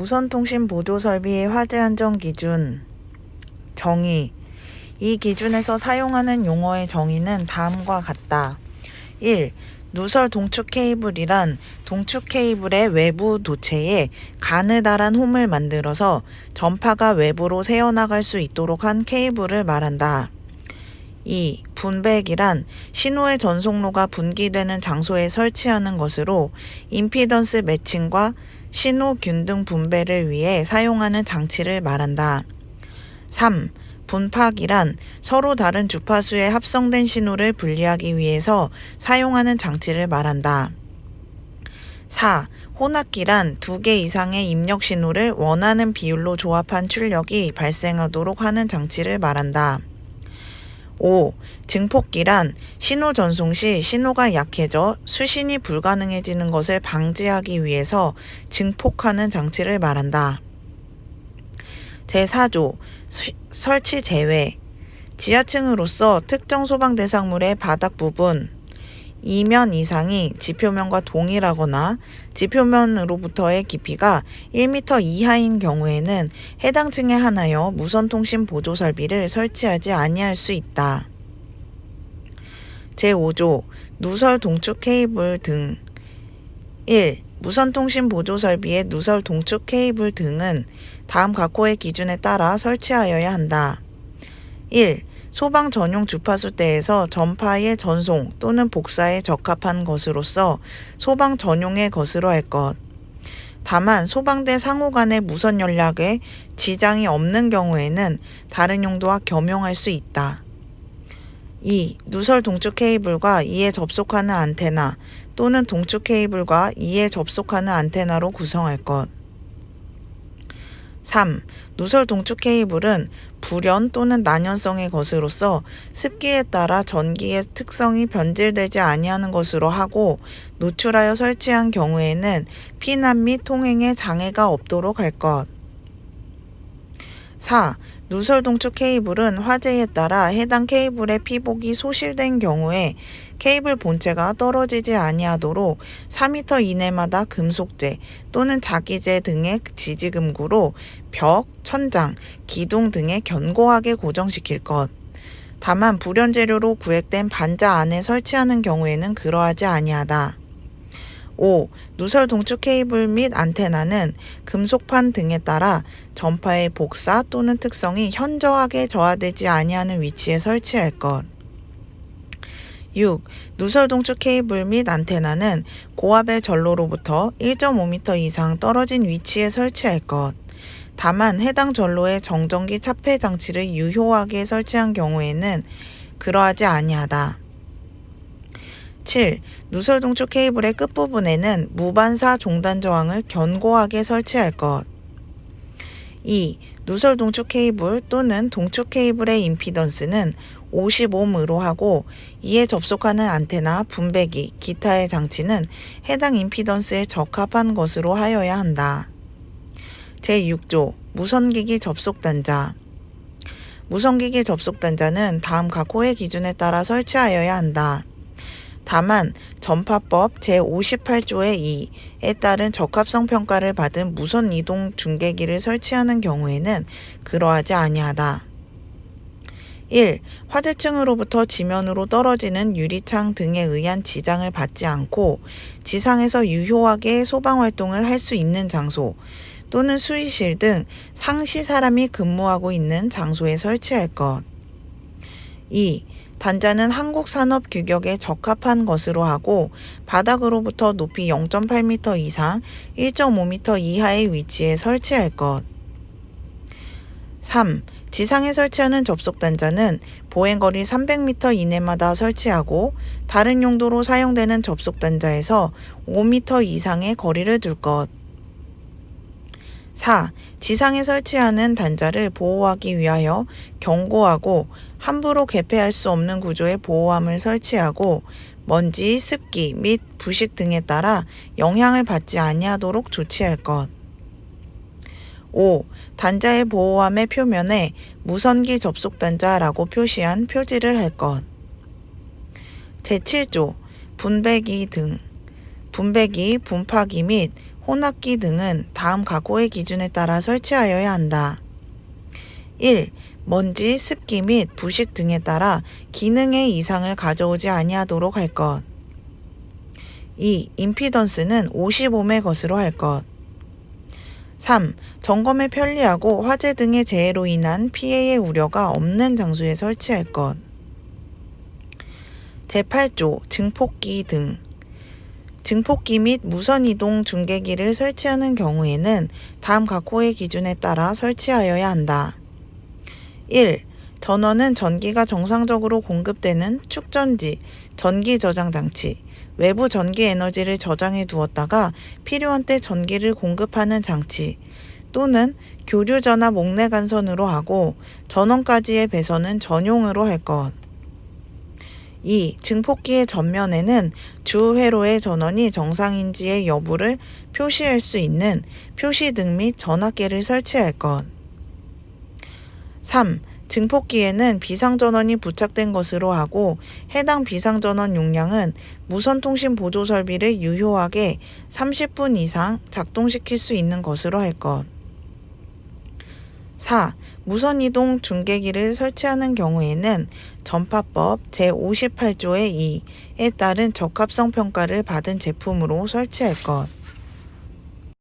무선통신 보조 설비의 화재 안전 기준 정의 이 기준에서 사용하는 용어의 정의는 다음과 같다. 1. 누설 동축 케이블이란 동축 케이블의 외부 도체에 가느다란 홈을 만들어서 전파가 외부로 새어나갈 수 있도록 한 케이블을 말한다. 2. 분배기란 신호의 전송로가 분기되는 장소에 설치하는 것으로 임피던스 매칭과 신호 균등 분배를 위해 사용하는 장치를 말한다. 3. 분파기란 서로 다른 주파수에 합성된 신호를 분리하기 위해서 사용하는 장치를 말한다. 4. 혼합기란 두 개 이상의 입력 신호를 원하는 비율로 조합한 출력이 발생하도록 하는 장치를 말한다. 5. 증폭기란 신호 전송 시 신호가 약해져 수신이 불가능해지는 것을 방지하기 위해서 증폭하는 장치를 말한다. 제4조 설치 제외 지하층으로서 특정 소방 대상물의 바닥 부분 이면 이상이 지표면과 동일하거나 지표면으로부터의 깊이가 1m 이하인 경우에는 해당 층에 한하여 무선 통신 보조 설비를 설치하지 아니할 수 있다. 제5조 누설 동축 케이블 등 1. 무선 통신 보조 설비의 누설 동축 케이블 등은 다음 각호의 기준에 따라 설치하여야 한다. 1. 소방 전용 주파수대에서 전파의 전송 또는 복사에 적합한 것으로서 소방 전용의 것으로 할 것. 다만 소방대 상호 간의 무선 연락에 지장이 없는 경우에는 다른 용도와 겸용할 수 있다. 2. 누설 동축 케이블과 이에 접속하는 안테나 또는 동축 케이블과 이에 접속하는 안테나로 구성할 것. 3. 누설 동축 케이블은 불연 또는 난연성의 것으로서 습기에 따라 전기의 특성이 변질되지 아니하는 것으로 하고 노출하여 설치한 경우에는 피난 및 통행에 장애가 없도록 할 것. 4. 누설 동축 케이블은 화재에 따라 해당 케이블의 피복이 소실된 경우에 케이블 본체가 떨어지지 아니하도록 4m 이내마다 금속재 또는 자기재 등의 지지금구로 벽, 천장, 기둥 등에 견고하게 고정시킬 것. 다만 불연 재료로 구획된 반자 안에 설치하는 경우에는 그러하지 아니하다. 5. 누설 동축 케이블 및 안테나는 금속판 등에 따라 전파의 복사 또는 특성이 현저하게 저하되지 아니하는 위치에 설치할 것. 6. 누설 동축 케이블 및 안테나는 고압의 전로로부터 1.5m 이상 떨어진 위치에 설치할 것. 다만 해당 전로에 정전기 차폐 장치를 유효하게 설치한 경우에는 그러하지 아니하다. 7. 누설 동축 케이블의 끝부분에는 무반사 종단 저항을 견고하게 설치할 것. 2. 누설 동축 케이블 또는 동축 케이블의 임피던스는 50옴으로 하고 이에 접속하는 안테나, 분배기, 기타의 장치는 해당 임피던스에 적합한 것으로 하여야 한다. 제6조 무선기기 접속 단자 무선기기 접속 단자는 다음 각 호의 기준에 따라 설치하여야 한다. 다만 전파법 제58조의 2에 따른 적합성 평가를 받은 무선 이동 중계기를 설치하는 경우에는 그러하지 아니하다. 1. 화재층으로부터 지면으로 떨어지는 유리창 등에 의한 지장을 받지 않고 지상에서 유효하게 소방 활동을 할 수 있는 장소 또는 수의실 등 상시 사람이 근무하고 있는 장소에 설치할 것. 2. 단자는 한국 산업 규격에 적합한 것으로 하고 바닥으로부터 높이 0.8m 이상 1.5m 이하의 위치에 설치할 것. 3. 지상에 설치하는 접속 단자는 보행거리 300m 이내마다 설치하고 다른 용도로 사용되는 접속 단자에서 5m 이상의 거리를 둘 것. 4. 지상에 설치하는 단자를 보호하기 위하여 견고하고 함부로 개폐할 수 없는 구조의 보호함을 설치하고 먼지, 습기 및 부식 등에 따라 영향을 받지 아니하도록 조치할 것. 5. 단자의 보호함의 표면에 무선기 접속 단자라고 표시한 표지를 할 것. 제7조 분배기 등 분배기, 분파기 및 혼합기 등은 다음 각호의 기준에 따라 설치하여야 한다. 1. 먼지, 습기 및 부식 등에 따라 기능의 이상을 가져오지 아니하도록 할 것. 2. 임피던스는 55의 것으로 할 것. 3. 점검에 편리하고 화재 등의 재해로 인한 피해의 우려가 없는 장소에 설치할 것. 제8조 증폭기 등 증폭기 및 무선이동 중계기를 설치하는 경우에는 다음 각호의 기준에 따라 설치하여야 한다. 1. 전원은 전기가 정상적으로 공급되는 축전지, 전기 저장 장치, 외부 전기 에너지를 저장해 두었다가 필요한 때 전기를 공급하는 장치 또는 교류 전압 목내 간선으로 하고 전원까지의 배선은 전용으로 할 것. 2. 증폭기의 전면에는 주 회로의 전원이 정상인지의 여부를 표시할 수 있는 표시등 및 전압계를 설치할 것. 3. 증폭기에는 비상전원이 부착된 것으로 하고 해당 비상전원 용량은 무선통신 보조 설비를 유효하게 30분 이상 작동시킬 수 있는 것으로 할 것. 4. 무선이동 중계기를 설치하는 경우에는 전파법 제58조의 2에 따른 적합성 평가를 받은 제품으로 설치할 것.